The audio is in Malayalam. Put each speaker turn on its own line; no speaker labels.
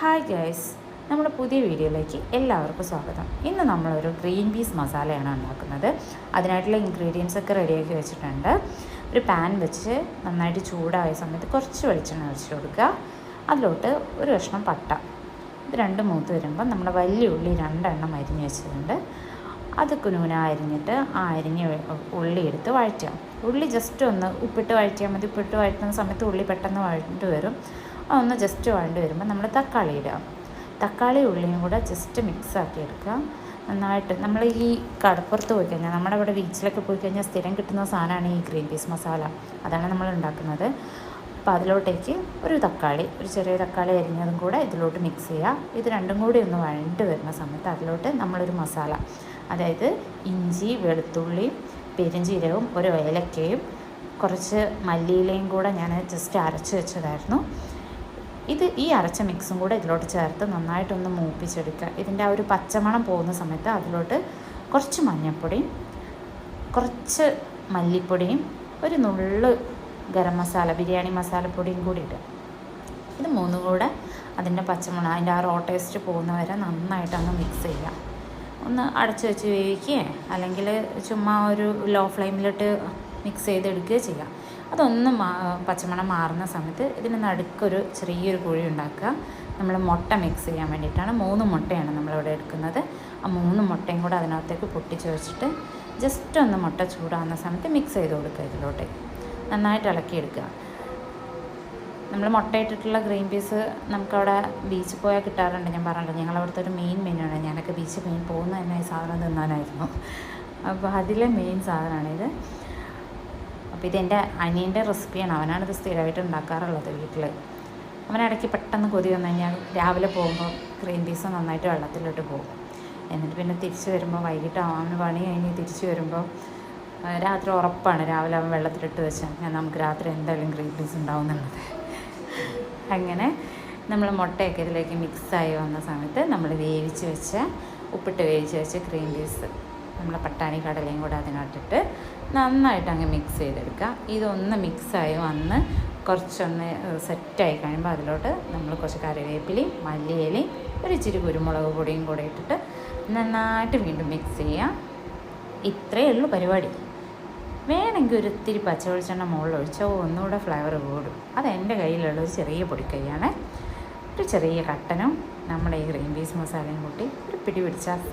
ഹായ് ഗൈസ് നമ്മുടെ പുതിയ വീഡിയോയിലേക്ക് എല്ലാവർക്കും സ്വാഗതം. ഇന്ന് നമ്മളൊരു ഗ്രീൻ പീസ് മസാലയാണ് ഉണ്ടാക്കുന്നത്. അതിനായിട്ടുള്ള ഇൻഗ്രീഡിയൻസ് ഒക്കെ റെഡിയാക്കി വെച്ചിട്ടുണ്ട്. ഒരു പാൻ വെച്ച് നന്നായിട്ട് ചൂടായ സമയത്ത് കുറച്ച് വെളിച്ചെണ്ണ ഒഴിച്ച് കൊടുക്കുക. അതിലോട്ട് ഒരു കഷ്ണം പട്ട. ഇത് രണ്ട് മൂത്ത് വരുമ്പോൾ നമ്മുടെ വലിയ ഉള്ളി രണ്ടെണ്ണം അരിഞ്ഞ് വെച്ചിട്ടുണ്ട്. അത് കുനൂന അരിഞ്ഞിട്ട് ആ അരിഞ്ഞ് ഉള്ളി എടുത്ത് വഴറ്റുക. ഉള്ളി ജസ്റ്റ് ഒന്ന് ഉപ്പിട്ട് വഴറ്റിയാൽ മതി. ഉപ്പിട്ട് വഴറ്റുന്ന സമയത്ത് ഉള്ളി പെട്ടെന്ന് വഴണ്ട് വരും. അതൊന്ന് ജസ്റ്റ് വേണ്ടി വരുമ്പോൾ നമ്മൾ തക്കാളി ഇടാം തക്കാളി ഉള്ളിയും കൂടെ ജസ്റ്റ് മിക്സ് ആക്കി എടുക്കാം നന്നായിട്ട് നമ്മൾ ഈ കടപ്പുറത്ത് പോയി കഴിഞ്ഞാൽ നമ്മുടെ ഇവിടെ ബീച്ചിലൊക്കെ പോയി കഴിഞ്ഞാൽ സ്ഥിരം കിട്ടുന്ന സാധനമാണ് ഈ ഗ്രീൻ പീസ് മസാല അതാണ് നമ്മൾ ഉണ്ടാക്കുന്നത്. അപ്പോൾ അതിലോട്ടേക്ക് ഒരു തക്കാളി ഒരു ചെറിയ തക്കാളി അരിഞ്ഞതും കൂടെ ഇതിലോട്ട് മിക്സ് ചെയ്യുക. ഇത് രണ്ടും കൂടി ഒന്ന് വഴണ്ട് വരുന്ന സമയത്ത് അതിലോട്ട് നമ്മളൊരു മസാല അതായത് ഇഞ്ചി വെളുത്തുള്ളി പെരിഞ്ചീരകവും ഒരു ഏലക്കയും കുറച്ച് മല്ലിയിലയും കൂടെ ഞാൻ ജസ്റ്റ് അരച്ച് വെച്ചതായിരുന്നു. ഇത് ഈ അരച്ച മിക്സും കൂടെ ഇതിലോട്ട് ചേർത്ത് നന്നായിട്ടൊന്ന് മൂപ്പിച്ചെടുക്കുക ഇതിന്റെ ആ ഒരു പച്ചമണം പോകുന്ന സമയത്ത് അതിലോട്ട് കുറച്ച് മഞ്ഞൾപ്പൊടിയും കുറച്ച് മല്ലിപ്പൊടിയും ഒരു നുള്ള് ഗരം മസാല ബിരിയാണി മസാലപ്പൊടിയും കൂടി ഇടുക. ഇത് മൂന്നും കൂടെ അതിന്റെ പച്ചമണം അതിന്റെ ആ റോ ടേസ്റ്റ് പോകുന്ന വരെ നന്നായിട്ടൊന്ന് മിക്സ് ചെയ്യുക. ഒന്ന് അടച്ച് വെച്ച് വേവിക്കുകയോ? അല്ലെങ്കിൽ ചുമ്മാ ഒരു ലോ ഫ്ലെയിമിലിട്ട് മിക്സ് ചെയ്തെടുക്കുകയോ ചെയ്യാം. അതൊന്ന് പച്ചമണം മാറുന്ന സമയത്ത് ഇതിന് നടുക്കൊരു ചെറിയൊരു കുഴി ഉണ്ടാക്കുക. നമ്മൾ മുട്ട മിക്സ് ചെയ്യാൻ വേണ്ടിയിട്ടാണ്. മൂന്ന് മുട്ടയാണ് നമ്മളിവിടെ എടുക്കുന്നത്. ആ മൂന്ന് മുട്ടയും കൂടെ അതിനകത്തേക്ക് പൊട്ടിച്ച് വെച്ചിട്ട് ജസ്റ്റ് ഒന്ന് മുട്ട ചൂടാകുന്ന സമയത്ത് മിക്സ് ചെയ്ത് കൊടുക്കുക ഇതിലോട്ട്. നന്നായിട്ട് ഇളക്കിയെടുക്കുക. നമ്മൾ മുട്ടയിട്ടിട്ടുള്ള ഗ്രീൻ പീസ് നമുക്കവിടെ ബീച്ചിൽ പോയാൽ കിട്ടാറുണ്ട്. ഞാൻ പറഞ്ഞല്ലോ ഞങ്ങൾ അവിടുത്തെ ഒരു മെയിൻ മെനുവാണ് ഞാനൊക്കെ ബീച്ചിൽ മെയിൻ പോകുന്ന തന്നെ ഈ സാധനം തിന്നാനായിരുന്നു. അപ്പോൾ അതിലെ മെയിൻ സാധനമാണിത്. അപ്പോൾ ഇതെന്റെ അനിയന്റെ റെസിപ്പിയാണ്. അവനാണ് ഇത് സ്ഥിരമായിട്ട് ഉണ്ടാക്കാറുള്ളത് വീട്ടിൽ. അവനിടയ്ക്ക് പെട്ടെന്ന് കൊതി വന്നു കഴിഞ്ഞാൽ രാവിലെ പോകുമ്പോൾ ക്രീം പീസ് നന്നായിട്ട് വെള്ളത്തിലോട്ട് പോകും. എന്നിട്ട് പിന്നെ തിരിച്ചു വരുമ്പോൾ വൈകിട്ട് അവന് പണി കഴിഞ്ഞ് തിരിച്ചു വരുമ്പോൾ രാത്രി ഉറപ്പാണ് രാവിലെ അവൻ വെള്ളത്തിലിട്ട് വെച്ചാൽ ഞാൻ നമുക്ക് രാത്രി എന്തായാലും ക്രീം പീസ് ഉണ്ടാവും എന്നുള്ളത്. അങ്ങനെ നമ്മൾ മുട്ടയൊക്കെ ഇതിലേക്ക് മിക്സായി വന്ന സമയത്ത് നമ്മൾ വേവിച്ച് വെച്ച ഉപ്പിട്ട് വേവിച്ച് വെച്ച ക്രീം പീസ് നമ്മൾ പട്ടാണി കടലയും കൂടെ അതിനകത്തിട്ട് നന്നായിട്ട് അങ്ങ് മിക്സ് ചെയ്തെടുക്കുക. ഇതൊന്ന് മിക്സായി വന്ന് കുറച്ചൊന്ന് സെറ്റായി കഴിയുമ്പോൾ അതിലോട്ട് നമ്മൾ കുറച്ച് കറിവേപ്പിലയും മല്ലിയിലയും ഒരു ഇച്ചിരി കുരുമുളക് പൊടിയും കൂടെ ഇട്ടിട്ട് നന്നായിട്ട് വീണ്ടും മിക്സ് ചെയ്യാം ഇത്രയേ ഉള്ളൂ പരിപാടി. വേണമെങ്കിൽ ഒരു ഇത്തിരി പച്ചവെളിച്ചെണ്ണ മുകളിൽ ഒന്നുകൂടെ ഫ്ലേവർ കൂടും. അത് എന്റെ കയ്യിലുള്ള ഒരു ചെറിയ പൊടിക്കൈയാണ്. ഒരു ചെറിയ കട്ടനും നമ്മുടെ ഈ ഗ്രീൻ പീസ് മസാലയും കൂട്ടി ഒരു പിടി പിടിച്ചാൽ